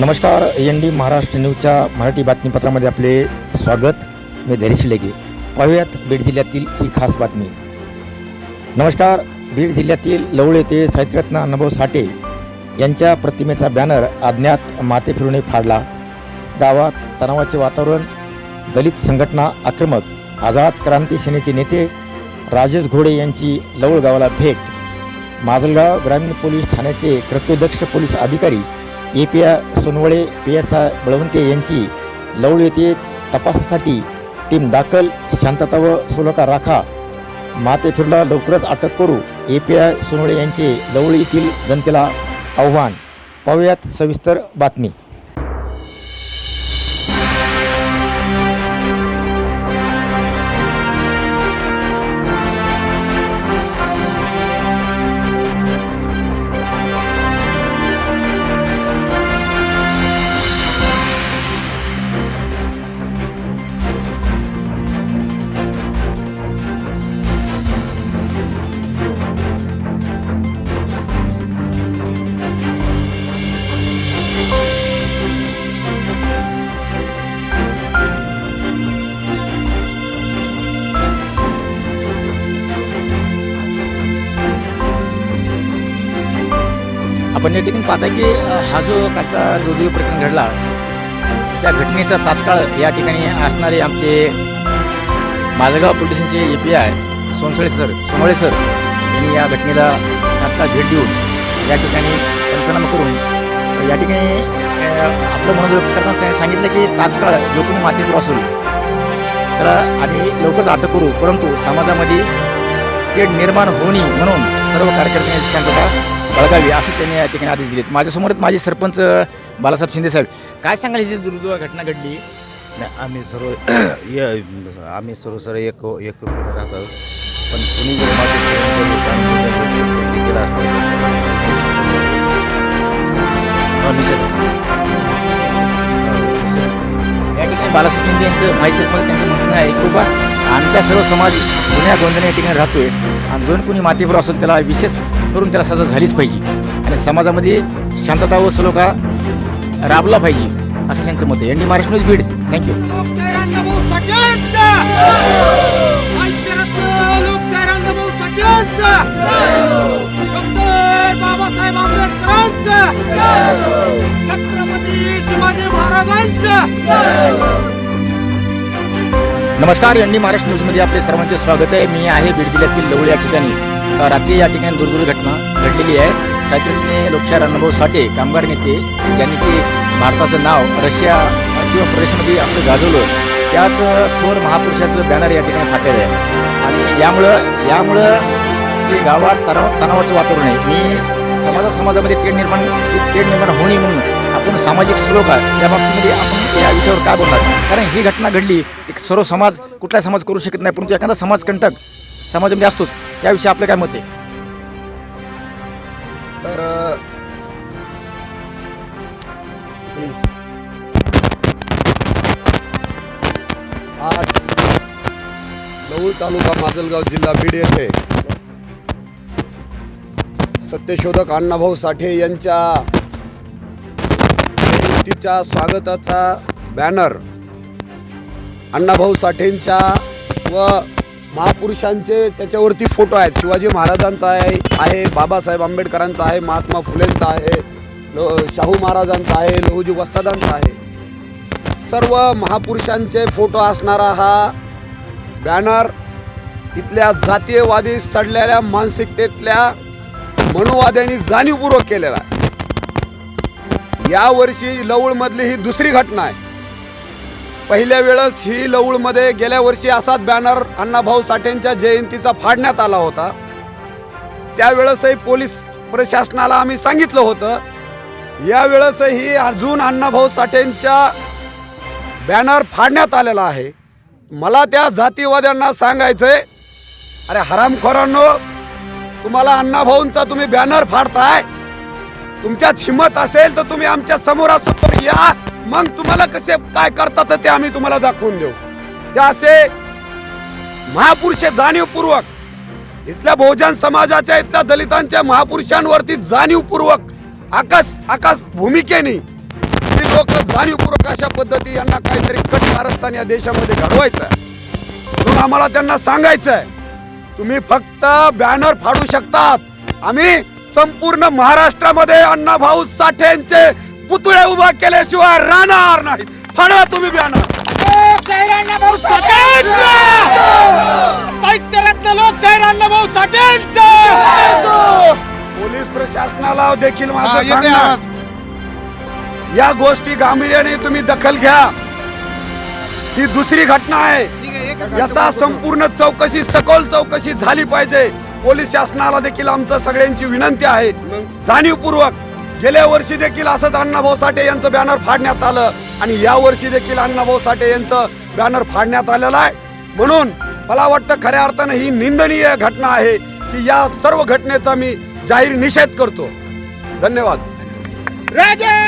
नमस्कार N D Maharashtra न्यूजच्या मराठी बातमीपत्रामध्ये आपले स्वागत. मी धैर्यशील लेगे पाहूयात बीड जिल्ह्यातील ही खास बातमी. नमस्कार बीड जिल्ह्यातील लवळ येथे साहित्यरत्न अनुभव साठे यांच्या प्रतिमेचा बॅनर अज्ञात माते फिरूने फाडला. गावात तणावाचे वातावरण दलित संघटना आक्रमक आझाद क्रांती सेनेचे नेते राजेश घोडे यांची लवळ गावाला भेट. माजलगाव ग्रामीण पोलीस ठाण्याचे कर्तव्यदक्ष पोलीस अधिकारी A P I Sonawale P S I Balwante यांची लवळ येथे तपासासाठी टीम दाखल. शांतता व सुलका राखा. मातेफिरला लवकरच अटक करू. ए पी आय सोनवळे यांचे लवळ येथील जनतेला आव्हान. पाहूयात सविस्तर बातमी. आपण या ठिकाणी पाहता की हा जो कालचा दुर्दैव प्रकरण घडला त्या घटनेचा तात्काळ या ठिकाणी असणारे आमचे माझगाव पोलिसांचे A P I Sonsale sir Sonawale sir यांनी या घटनेला तात्काळ भेट देऊन या ठिकाणी पंचनामा करून या ठिकाणी आपलं मनोरंजन करताना त्यांनी सांगितलं की तात्काळ जो कोणी मातीत असेल तर आम्ही लवकरच अटक करू परंतु समाजामध्ये तेढ निर्माण होणे म्हणून सर्व कार्यकर्त्यांनी शांतता बळगावी असे त्यांनी या ठिकाणी आदेश दिलेत. माझ्यासमोरच माझे सरपंच बालासाहेब शिंदे साहेब. काय सांगाल ही जी दुर्दैव घटना घडली? नाही आम्ही सर्व य- आम्ही सर्व सर्व एक एक राहतो. पण कुणी जर माझे. या ठिकाणी बालासाहेब शिंदे यांचं भाई सरपंच त्यांचं म्हणणं आहे की बाबा आमच्या सर्व समाज जुन्या गोंधळ या ठिकाणी राहतोय. आणि दोन कोणी मातीवर असेल त्याला विशेष करून त्याला सजा झालीच पाहिजे. आणि समाजामध्ये शांतता व सलोखा राबला पाहिजे असं त्यांचं मत आहे. N D Maharashtra news Beed. Thank you Babasaheb आंबेडकरांचं Chhatrapati Shivaji महाराजांचं नमस्कार एन डी महाराष्ट्र न्यूजमध्ये आपले सर्वांचे स्वागत आहे. मी आहे बीड जिल्ह्यातील लवळ या ठिकाणी. रात्री या ठिकाणी दुर्दैवी घटना घडलेली आहे. साहित्यज्ञ लोकशाहीर अण्णाभाऊ साठे कामगार नेते ज्यांनी की भारताचं नाव रशिया किंवा प्रदेशमध्ये असं गाजवलं. त्याच थोर महापुरुषाचं बॅनर या ठिकाणी फाटलेलं आहे. आणि यामुळं यामुळं ते गावात तणाव तणावाचं वातावरण आहे मी समाजा समाजामध्ये तेढ निर्माण तेढ निर्माण होणे म्हणून आपण सामाजिक श्लोक आहे या बाबतीमध्ये आपण या विषयावर काय बोलणार? कारण ही घटना घडली एक सर्व समाज कुठला समाज करू शकत नाही परंतु एखादा समाजकंटक समाजामध्ये असतोच. याविषयी आपलं काय मत आहे? तर आज लवळ तालुका माजलगाव जिल्हा बीड येथे सत्यशोधक अण्णाभाऊ साठे यांच्या जयंतीच्या स्वागताचा बॅनर अण्णाभाऊ साठेंच्या व महापुरुषांचे त्याच्यावरती फोटो आहेत. शिवाजी महाराजांचा आहे आहे बाबासाहेब आंबेडकरांचा आहे महात्मा फुलेंचा आहे लो शाहू महाराजांचा आहे लोहजी वस्तादांचा आहे. सर्व महापुरुषांचे फोटो असणारा हा बॅनर इथल्या जातीयवादी सडलेल्या मानसिकतेतल्या मनोवाद्यांनी जाणीवपूर्वक केलेला आहे. यावर्षी लवळमधली ही दुसरी घटना आहे. पहिल्या वेळेस ही लवळमध्ये गेल्या वर्षी असाच बॅनर अण्णाभाऊ साठेंच्या जयंतीचा फाडण्यात आला होता. त्यावेळेसही पोलीस प्रशासनाला आम्ही सांगितलं होतं. यावेळेसही अजून अण्णाभाऊ साठेंच्या बॅनर फाडण्यात आलेला आहे. मला त्या जातीवाद्यांना सांगायचंय अरे हरामखोरांनो तुम्हाला अण्णाभाऊंचा तुम्ही बॅनर फाडताय तुमच्यात हिंमत असेल तर तुम्ही आमच्या समोरासमोर या. मग तुम्हाला कसे काय करतात ते आम्ही तुम्हाला दाखवून देऊ. हे असे महापुरुष जाणीवपूर्वक इथल्या बहुजन समाजाच्या इथल्या दलितांच्या महापुरुषांवरती जाणीवपूर्वक आकाश आकाश भूमिकेने लोक जाणीवपूर्वक अशा पद्धती यांना काहीतरी कट कारस्थान या देशामध्ये घडवायचं म्हणून आम्हाला त्यांना सांगायचं आहे तुम्ही फक्त बॅनर फाडू शकतात. आम्ही संपूर्ण महाराष्ट्रामध्ये अण्णाभाऊ साठेंचे पुतळे उभा केल्याशिवाय राहणार नाही फाडा तुम्ही बॅनर साहित्यरत्न पोलीस प्रशासनाला देखील माझं. या गोष्टी गांभीर्याने तुम्ही दखल घ्या. ही दुसरी घटना आहे. याचा संपूर्ण चौकशी सखोल चौकशी झाली पाहिजे. पोलीस शासनाला देखील आमचं सगळ्यांची विनंती आहे. जाणीवपूर्वक गेल्या वर्षी देखील असंच अण्णाभाऊ साठे यांचं बॅनर फाडण्यात आलं आणि या वर्षी देखील अण्णाभाऊ साठे यांचं बॅनर फाडण्यात आलेलं आहे. म्हणून मला वाटतं खऱ्या अर्थानं ही निंदनीय घटना आहे की या सर्व घटनेचा मी जाहीर निषेध करतो. धन्यवाद. राजेश